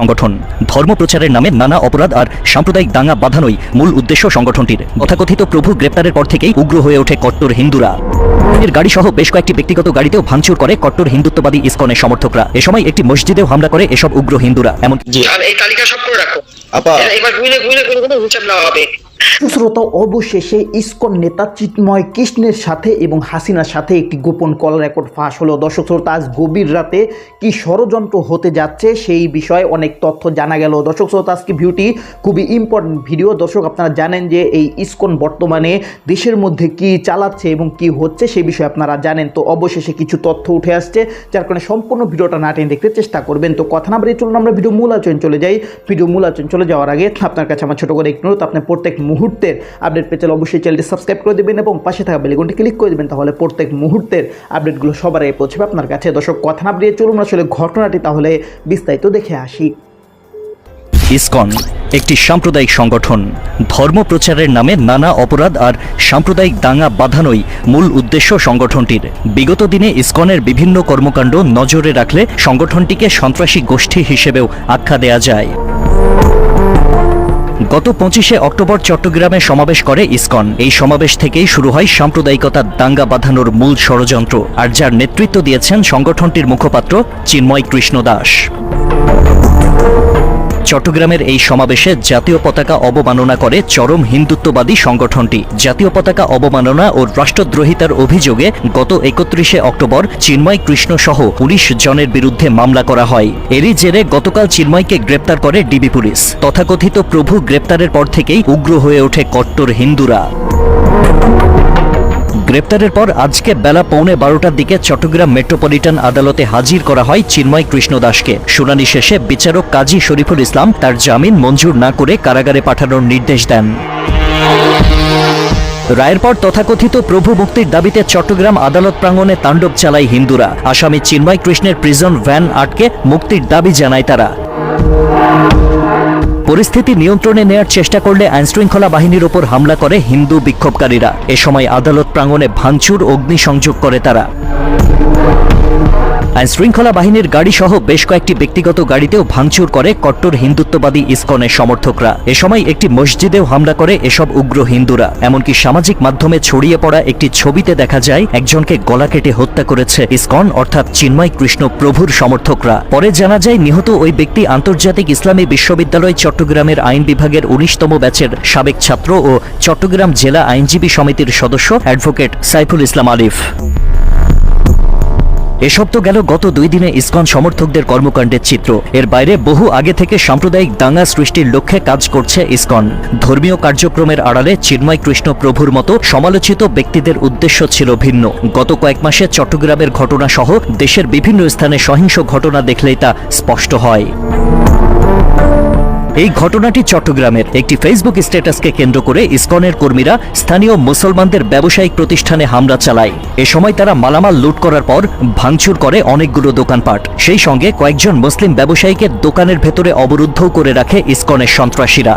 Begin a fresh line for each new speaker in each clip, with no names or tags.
সংগঠন। ধর্ম প্রচারের নামে নানা অপরাধ আর সাম্প্রদায়িক দাঙ্গা বাঁধানোই মূল উদ্দেশ্য সংগঠনটির। তথাকথিত প্রভু গ্রেপ্তারের পর থেকেই উগ্র হয়ে ওঠে কট্টর হিন্দুরা। এর গাড়ি সহ বেশ কয়েকটি ব্যক্তিগত গাড়িতেও ভাঙচুর করে কট্টর হিন্দুত্ববাদী ইস্কনের সমর্থকরা। এ সময় একটি মসজিদেও হামলা করে এসব উগ্র হিন্দুরা। এমন
এই তালিকা সব করে রাখো।
আপা।
এবার ঘুরে ঘুরে করে হিসাব নেওয়া হবে।
শ্রোতা অবশেষে ইসকন নেতা চিন্ময় কৃষ্ণের সাথে এবং হাসিনার সাথে একটি গোপন কল রেকর্ড ফাঁস হলো। দর্শক শ্রোতা, আজ গভীর রাতে কি ষড়যন্ত্র হতে যাচ্ছে সেই বিষয়ে অনেক তথ্য জানা গেল। দর্শক শ্রোতা, আজকে ভিডিওটি খুবই ইম্পর্টেন্ট ভিডিও। দর্শক, আপনারা জানেন যে এই ইসকন বর্তমানে দেশের মধ্যে কি চালাচ্ছে এবং কি হচ্ছে সেই বিষয়ে আপনারা জানেন। তো অবশেষে কিছু তথ্য উঠে আসছে, যার কারণে সম্পূর্ণ ভিডিওটা না টেনে দেখতে চেষ্টা করবেন। তো কথা না বাড়িয়ে চলুন, আমরা ভিডিও মূল আচরণ চলে যাই। ভিডিও মূল আচরণ চলে যাওয়ার আগে আপনার কাছে আমার ছোট করে একটু আপনি প্রত্যেক মুহূর্তের আপডেট পেতে অবশ্যই চ্যানেলটি সাবস্ক্রাইব করে দেবেন এবং পাশে থাকা বেলিকনটি ক্লিক করে দেবেন, তাহলে প্রত্যেক মুহূর্তের আপডেটগুলো সবার আগে পৌঁছবে আপনার কাছে। দর্শক, কথা না বাড়িয়ে চলুন আসলে ঘটনাটি তাহলে বিস্তারিত দেখে আসি।
ইসকন, একটি সাম্প্রদায়িক সংগঠন। ধর্ম প্রচারের নামে নানা অপরাধ আর সাম্প্রদায়িক দাঙ্গা বাঁধানোই মূল উদ্দেশ্য সংগঠনটির। বিগত দিনে ইসকনের বিভিন্ন কর্মকাণ্ড নজরে রাখলে সংগঠনটিকে সন্ত্রাসী গোষ্ঠী হিসেবেও আখ্যা দেয়া যায়। গত পঁচিশে অক্টোবর চট্টগ্রামে সমাবেশ করে ইসকন। এই সমাবেশ থেকেই শুরু হয় সাম্প্রদায়িকতার দাঙ্গা বাঁধানোর মূল ষড়যন্ত্র, আর যার নেতৃত্ব দিয়েছেন সংগঠনটির মুখপাত্র চিন্ময় কৃষ্ণ দাস। চট্টগ্রামের এই সমাবেশে জাতীয় পতাকা অবমাননা করে চরম হিন্দুত্ববাদী সংগঠনটি। জাতীয় পতাকা অবমাননা ও রাষ্ট্রদ্রোহিতার অভিযোগে গত একত্রিশে অক্টোবর চিন্ময় কৃষ্ণ সহ পুলিশ জনের বিরুদ্ধে মামলা করা হয়। এরই জেরে গতকাল চিন্ময়কে গ্রেপ্তার করে ডিবি পুলিশ। তথাকথিত প্রভু গ্রেপ্তারের পর থেকেই উগ্র হয়ে ওঠে কট্টর হিন্দুরা। গ্রেপ্তারের পর আজকে বেলা পৌনে বারোটার দিকে চট্টগ্রাম মেট্রোপলিটন আদালতে হাজির করা হয় চিন্ময় কৃষ্ণ দাসকে। শুনানি শেষে বিচারক কাজী শরীফুল ইসলাম তার জামিন মঞ্জুর না করে কারাগারে পাঠানোর নির্দেশ দেন। রায়ের পর তথাকথিত প্রভু মুক্তির দাবিতে চট্টগ্রাম আদালত প্রাঙ্গণে তাণ্ডব চালায় হিন্দুরা। আসামি চিন্ময় কৃষ্ণের প্রিজন ভ্যান আটকে মুক্তির দাবি জানায় তারা। পরিস্থিতি নিয়ন্ত্রণে নেয়ার চেষ্টা করলে আইনশৃঙ্খলা বাহিনীর ওপর হামলা করে হিন্দু বিক্ষোভকারীরা। এ সময় আদালত প্রাঙ্গণে ভাঙচুর, অগ্নিসংযোগ করে তারা। আইনশৃঙ্খলা বাহিনীর গাড়ি সহ বেশ কয়েকটি ব্যক্তিগত গাড়িতেও ভাঙচুর করে কট্টর হিন্দুত্ববাদী ইসকনের সমর্থকরা। এ সময় একটি মসজিদেও হামলা করে এসব উগ্র হিন্দুরা। এমনকি সামাজিক মাধ্যমে ছড়িয়ে পড়া একটি ছবিতে দেখা যায়, একজনকে গলা কেটে হত্যা করেছে ইসকন, অর্থাৎ চিন্ময় কৃষ্ণ প্রভুর সমর্থকরা। পরে জানা যায়, নিহত ওই ব্যক্তি আন্তর্জাতিক ইসলামী বিশ্ববিদ্যালয় চট্টগ্রামের আইন বিভাগের উনিশতম ব্যাচের সাবেক ছাত্র ও চট্টগ্রাম জেলা আইনজীবী সমিতির সদস্য অ্যাডভোকেট সাইফুল ইসলাম আলিফ। এসব তো গেল গত দুই দিনে ইসকন সমর্থকদের কর্মকাণ্ডের চিত্র। এর বাইরে বহু আগে থেকে সাম্প্রদায়িক দাঙ্গা সৃষ্টির লক্ষ্যে কাজ করছে ইসকন। ধর্মীয় কার্যক্রমের আড়ালে চিন্ময় কৃষ্ণ প্রভুর মতো সমালোচিত ব্যক্তিদের উদ্দেশ্য ছিল ভিন্ন। গত কয়েক মাসে চট্টগ্রামের ঘটনা সহ দেশের বিভিন্ন স্থানে সহিংস ঘটনা দেখলেই তা স্পষ্ট হয়। এই ঘটনাটি চট্টগ্রামের একটি ফেসবুক স্ট্যাটাসকে কেন্দ্র করে ইসকনের কর্মীরা স্থানীয় মুসলমানদের ব্যবসায়িক প্রতিষ্ঠানে হামলা চালায়। এ সময় তারা মালামাল লুট করার পর ভাঙচুর করে অনেকগুলো দোকানপাট। সেই সঙ্গে কয়েকজন মুসলিম ব্যবসায়ীকে দোকানের ভেতরে অবরুদ্ধও করে রাখে ইসকনের সন্ত্রাসীরা।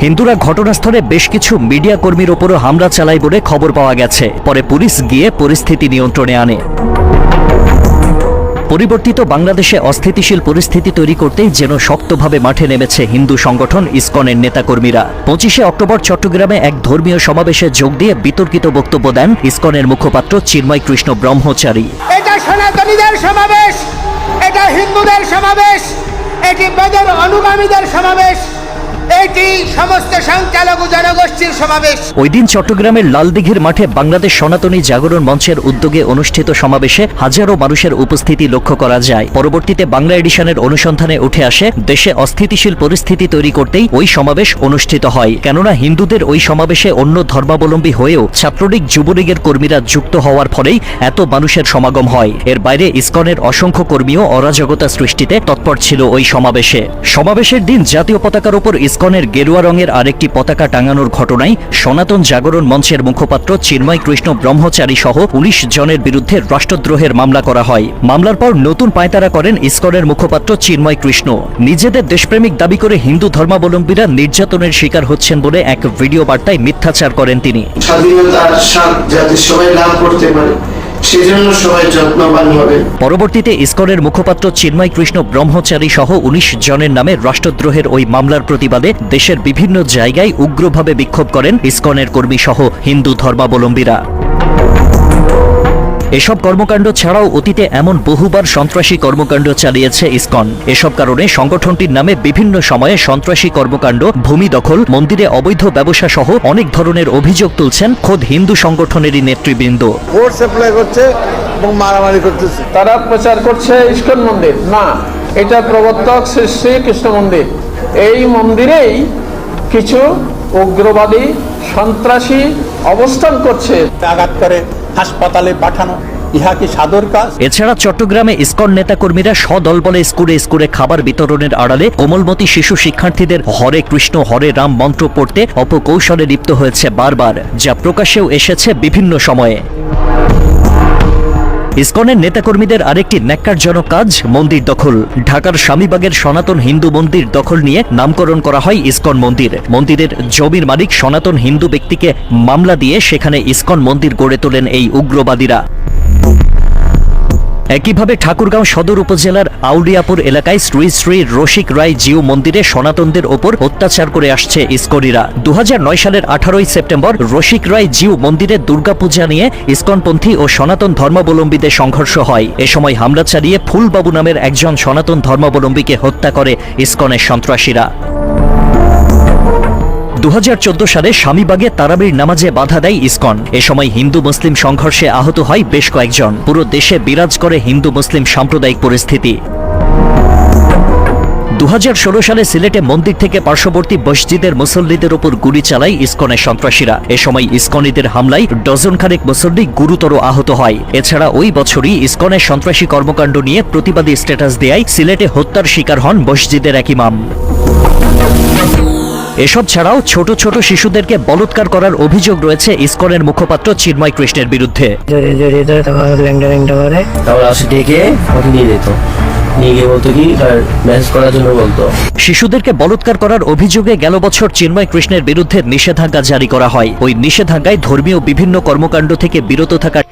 হিন্দুরা ঘটনাস্থলে বেশ কিছু মিডিয়া কর্মীর ওপরও হামলা চালায় বলে খবর পাওয়া গেছে। পরে পুলিশ গিয়ে পরিস্থিতি নিয়ন্ত্রণে আনে। পরিবর্তিত বাংলাদেশে অস্থিতিশীল পরিস্থিতি তৈরি করতেই যেন শক্তভাবে মাঠে নেমেছে হিন্দু সংগঠন ইসকনের নেতাকর্মীরা। পঁচিশে অক্টোবর চট্টগ্রামে এক ধর্মীয় সমাবেশে যোগ দিয়ে বিতর্কিত বক্তব্য দেন ইসকনের মুখপাত্র চিন্ময় কৃষ্ণ ব্রহ্মচারী।
এটা সনাতনীদের সমাবেশ, এটা হিন্দুদের সমাবেশ, এটি বেদের অনুগামীদের সমাবেশ। এটি সমস্ত সংখ্যালঘু জনগোষ্ঠীর সমাবেশ।
ওই দিন চট্টগ্রামের লালদিঘির মাঠে বাংলাদেশ সনাতনী জাগরণ মঞ্চের উদ্যোগে অনুষ্ঠিত সমাবেশে হাজারো মানুষের উপস্থিতি লক্ষ্য করা যায়। পরবর্তীতে বাংলা এডিশনের অনুসন্ধানে উঠে আসে, দেশে অস্থিতিশীল পরিস্থিতি তৈরি করতেই ওই সমাবেশ অনুষ্ঠিত হয়। কেননা হিন্দুদের ওই সমাবেশে অন্য ধর্মাবলম্বী হয়েও ছাত্রলীগ, যুবলীগের কর্মীরা যুক্ত হওয়ার ফলেই এত মানুষের সমাগম হয়। এর বাইরে ইসকনের অসংখ্য কর্মীও অরাজকতা সৃষ্টিতে তৎপর ছিল ওই সমাবেশে। সমাবেশের দিন জাতীয় পতাকার উপর ইসকনের গেরুয়া রঙের আরেকটি পতাকা টাঙানোর ঘটনায় সনাতন জাগরণ মঞ্চের মুখপাত্র চিন্ময় কৃষ্ণ ব্রহ্মচারী সহ উনিশ জনের বিরুদ্ধে রাষ্ট্রদ্রোহের মামলা করা হয়। মামলার পর নতুন পায়তারা করেন ইসকনের মুখপাত্র চিন্ময় কৃষ্ণ। নিজেদের দেশপ্রেমিক দাবি করে হিন্দু ধর্মাবলম্বীরা নির্যাতনের শিকার হচ্ছেন বলে এক ভিডিও বার্তায় মিথ্যাচার করেন তিনি।
স্বাধীনতার সবাই লাভ করতে পারে।
পরবর্তীতে ইসকনের মুখপাত্র চিন্ময় কৃষ্ণ ব্রহ্মচারী সহ উনিশ জনের নামে রাষ্ট্রদ্রোহের ওই মামলার প্রতিবাদে দেশের বিভিন্ন জায়গায় উগ্রভাবে বিক্ষোভ করেন ইসকনের কর্মী সহ হিন্দু ধর্মাবলম্বীরা। এসব কর্মকাণ্ড ছাড়াও অতীতে এমন বহুবার সন্ত্রাসী কর্মকাণ্ড চালিয়েছে ইসকন। এসব কারণে সংগঠনটির নামে বিভিন্ন সময়ে সন্ত্রাসী কর্মকাণ্ড ভূমি দখল মন্দিরে অবৈধ ব্যবসা সহ অনেক ধরনের অভিযোগ তুলছেন খোদ হিন্দু সংগঠনেরই নেতৃবৃন্দ।
করছে এবং মারামারি করতেছে।
তারা প্রচার করছে ইস্কন মন্দির। না এটা প্রবর্তক শ্রী শ্রীকৃষ্ণ মন্দির। এই মন্দিরেই কিছু উগ্রবাদী সন্ত্রাসী অবস্থান করছে।
আঘাত করে। হাসপাতালে পাঠানো।
এছাড়া চট্টগ্রামে ইসকন নেতাকর্মীরা সদলবলে স্কুলে স্কুলে খাবার বিতরণের আড়ালে কোমলমতি শিশু শিক্ষার্থীদের হরে কৃষ্ণ, হরে রাম মন্ত্র পড়তে অপকৌশলে লিপ্ত হয়েছে বারবার, যা প্রকাশেও এসেছে বিভিন্ন সময়ে। ইসকনের নেতাকর্মীদের আরেকটি ন্যাক্কারজনক কাজ, মন্দির দখল। ঢাকার স্বামীবাগের সনাতন হিন্দু মন্দির দখল নিয়ে নামকরণ করা হয় ইস্কন মন্দির। মন্দিরের জমির মালিক সনাতন হিন্দু ব্যক্তিকে মামলা দিয়ে সেখানে ইস্কন মন্দির গড়ে তোলেন এই উগ্রবাদীরা। একইভাবে ঠাকুরগাঁও সদর উপজেলার আউলিয়াপুর এলাকায় শ্রী শ্রী রসিক রায় জিউ মন্দিরে সনাতনদের ওপর অত্যাচার করে আসছে ইসকনিরা দু সালের আঠারোই সেপ্টেম্বর রসিক রায় জিউ মন্দিরে দুর্গাপূজা নিয়ে ইস্কনপন্থী ও সনাতন ধর্মাবলম্বীদের সংঘর্ষ হয়। এ সময় হামলা চালিয়ে ফুলবাবু নামের একজন সনাতন ধর্মাবলম্বীকে হত্যা করে ইস্কনের সন্ত্রাসীরা। দু হাজার চৌদ্দ সালে স্বামীবাগে তারাবির নামাজে বাধা দেয় ইসকন। এ সময় হিন্দু মুসলিম সংঘর্ষে আহত হয় বেশ কয়েকজন। পুরো দেশে বিরাজ করে হিন্দু মুসলিম সাম্প্রদায়িক পরিস্থিতি। দু হাজার ষোলো সালে সিলেটে মন্দির থেকে পার্শ্ববর্তী মসজিদের মুসল্লিদের উপর গুলি চালায় ইসকনের সন্ত্রাসীরা। এ সময় ইসকনিদের হামলায় ডজন খানেক মুসল্লি গুরুতর আহত হয়। এছাড়া ওই বছরই ইসকনের সন্ত্রাসী কর্মকাণ্ড নিয়ে প্রতিবাদী স্ট্যাটাস দেয় সিলেটে হত্যার শিকার হন মসজিদের এক ইমাম। এসব ছাড়াও ছোট ছোট শিশুদেরকে বলৎকার করার অভিযোগ রয়েছে ইসকনের মুখপাত্র চিন্ময় কৃষ্ণের বিরুদ্ধে। শিশুদেরকে বলৎকার করার অভিযোগে গেল বছর চিন্ময় কৃষ্ণের বিরুদ্ধে নিষেধাজ্ঞা জারি করা হয়। ওই নিষেধাজ্ঞায় ধর্মীয় বিভিন্ন কর্মকাণ্ড থেকে বিরত থাকার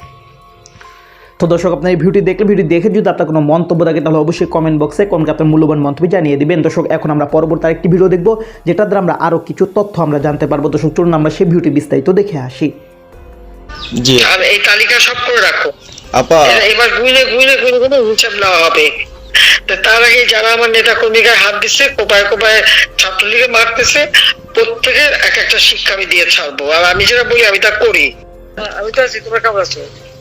তো দর্শক আপনার এই ভিডিওটি দেখলে ভিডিও দেখে যদি আপনার কোনো মন্তব্য থাকে তাহলে অবশ্যই কমেন্ট বক্সে কমেন্ট আপনার মূল্যবান মন্তব্য জানিয়ে দিবেন। দর্শক এখন আমরা পরবর্তী আরেকটি ভিডিও দেখব যেটা দ্বারা আমরা আরও কিছু তথ্য আমরা জানতে পারব। দর্শক চলুন আমরা সেই ভিডিওটি বিস্তারিত দেখে আসি।
জি।
আর এই তালিকা সব করে রাখো।
আপা।
এবার গুইলে গুইলে গুইলে গুইলে হিসাব নেওয়া হবে। তার আগে যারা আমার নেতা কর্মীকে হাত দিচ্ছে কোপায় কোপায় ছাত্রলীগে মারতেছে প্রত্যেকের এক একটা শিক্ষা আমি দিয়ে ছাড়বো। আর আমি যেটা বলি আমি তা করি। আমি তো আছি তোমরা কেমন আছো?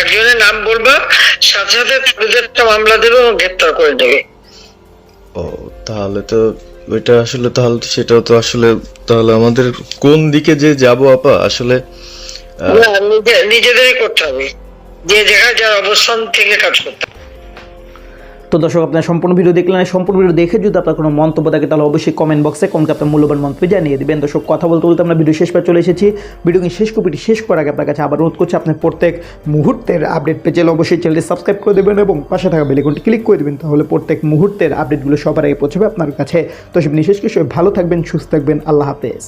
একজনের নাম বলবা সাথে সাথে তাদের একটা মামলা দেবে এবং গ্রেপ্তার করে দেবে
ও তাহলে তো ওইটা আসলে তাহলে সেটাও তো আসলে তাহলে আমাদের কোন দিকে যে যাব আপা? আসলে
নিজেদেরই করতে হবে। যে জায়গায় যার অবস্থান থেকে কাজ করতে হবে।
তো দর্শক, আপনার সম্পূর্ণ ভিডিও দেখলেন সম্পূর্ণ ভিডিও দেখে যদি আপনার কোনো মন্তব্য থাকে, তাহলে অবশ্যই কমেন্ট বক্সে কমকে আপনার মূল্যবান মন্তব্য জানিয়ে দেবেন। দর্শক, কথা বলতে বলতে আমরা ভিডিও শেষ পর চলে এসেছি। ভিডিওকে শেষ কপিটি শেষ করার আগে আপনার কাছে আবার অনুরোধ করছি, আপনি প্রত্যেক মুহূর্তের আপডেট পেয়ে গেলে অবশ্যই চ্যানেলটি সাবস্ক্রাইব করে দেবেন এবং পাশে থাকা বেলিকনটি ক্লিক করে দেবেন, তাহলে প্রত্যেক মুহূর্তের আপডেটগুলো সবার আগে পৌঁছবে আপনার কাছে। তো সব নিঃশেষ কিছু, ভালো থাকবেন, সুস্থ থাকবেন, আল্লাহ হাফেজ।